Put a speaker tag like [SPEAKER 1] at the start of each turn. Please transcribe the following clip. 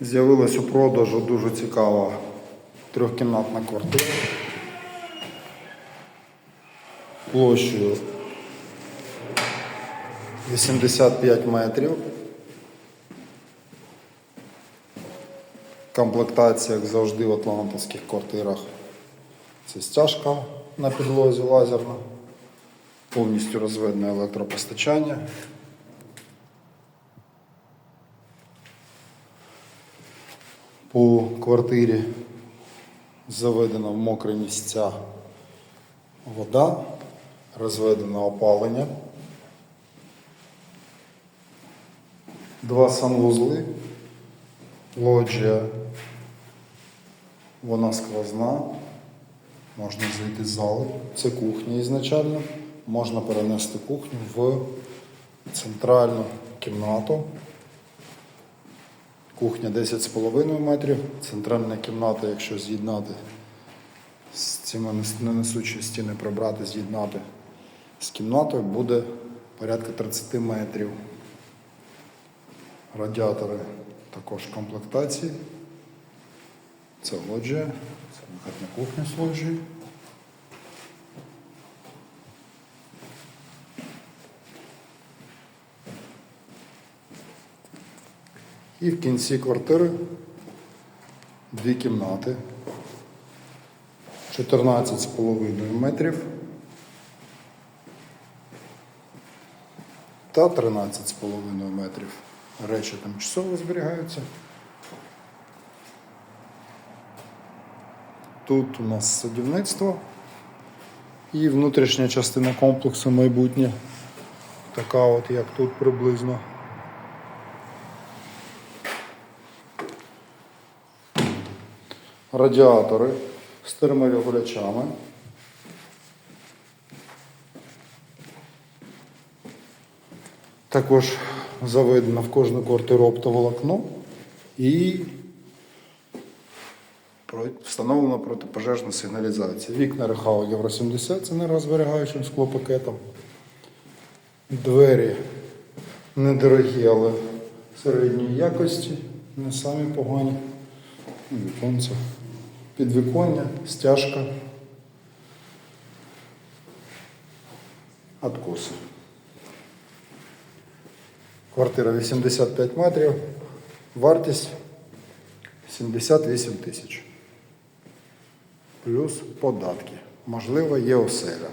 [SPEAKER 1] З'явилась у продажу дуже цікава трьохкімнатна квартира площею 85 метрів. Комплектація, як завжди, в атлантовських квартирах. Це стяжка на підлозі лазерна, повністю розведене електропостачання. По квартирі заведено в мокрі місця вода, розведено опалення, два санвузли, лоджія, вона сквозна, можна зайти з зали. Це кухня ізначально. Можна перенести кухню в центральну кімнату. Кухня 10,5 метрів, центральна кімната, якщо з'єднати з цими нес- ненесучі стіни прибрати, з'єднати з кімнатою, буде порядка 30 метрів. Радіатори також комплектації. Це лоджія, це на з. І в кінці квартири дві кімнати. 14,5 метрів та 13,5 метрів. Речі тимчасово зберігаються. Тут у нас садівництво і внутрішня частина комплексу майбутнє. Така от, як тут приблизно. Радіатори з терморегулячами. Також заведено в кожну квартиру оптоволокно і встановлена протипожежна сигналізація. Вікна Рехау Євро 70 з енергозберігаючим склопакетом. Двері недорогі, але середньої якості, не самі погані. Віконце. Підвіконня, стяжка. Откоси. Квартира 85 метрів. Вартість 78 тисяч. Плюс податки. Можливо, є оселя.